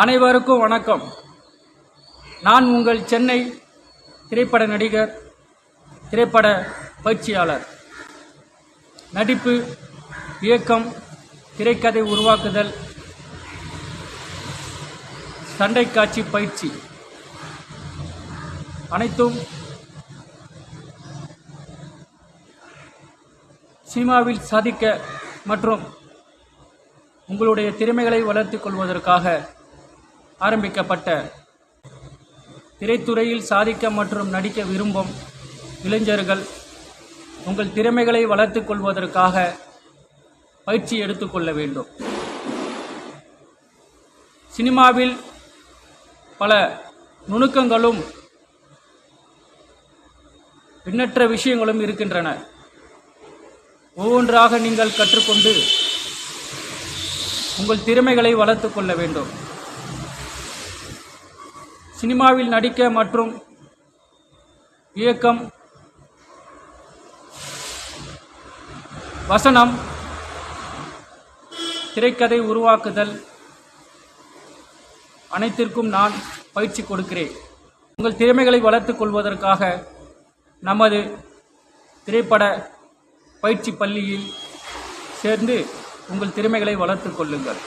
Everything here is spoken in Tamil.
அனைவருக்கும் வணக்கம். நான் உங்கள் சென்னை திரைப்பட நடிகர் திரைப்பட பயிற்சியாளர். நடிப்பு இயக்கம் திரைக்கதை உருவாக்குதல் சண்டை காட்சி பயிற்சி. அனைத்தும் சினிமாவில் சாதிக்க மற்றும் உங்களுடைய திறமைகளை வளர்த்துக் கொள்வதற்காக ஆரம்பிக்கப்பட்ட திரைத்துறையில் சாதிக்க மற்றும் நடிக்க விரும்பும் இளைஞர்கள் உங்கள் திறமைகளை வளர்த்துக் கொள்வதற்காக பயிற்சி எடுத்துக்கொள்ள வேண்டும். சினிமாவில் பல நுணுக்கங்களும் எண்ணற்ற விஷயங்களும் இருக்கின்றன. ஒவ்வொன்றாக நீங்கள் கற்றுக்கொண்டு உங்கள் திறமைகளை வளர்த்துக் கொள்ள வேண்டும். சினிமாவில் நடிக்க மற்றும் இயக்கம் வசனம் திரைக்கதை உருவாக்குதல் அனைத்திற்கும் நான் பயிற்சி கொடுக்கிறேன். உங்கள் திறமைகளை வளர்த்துக் கொள்வதற்காக நமது திரைப்பட பயிற்சி பள்ளியில் சேர்ந்து உங்கள் திறமைகளை வளர்த்துக் கொள்ளுங்கள்.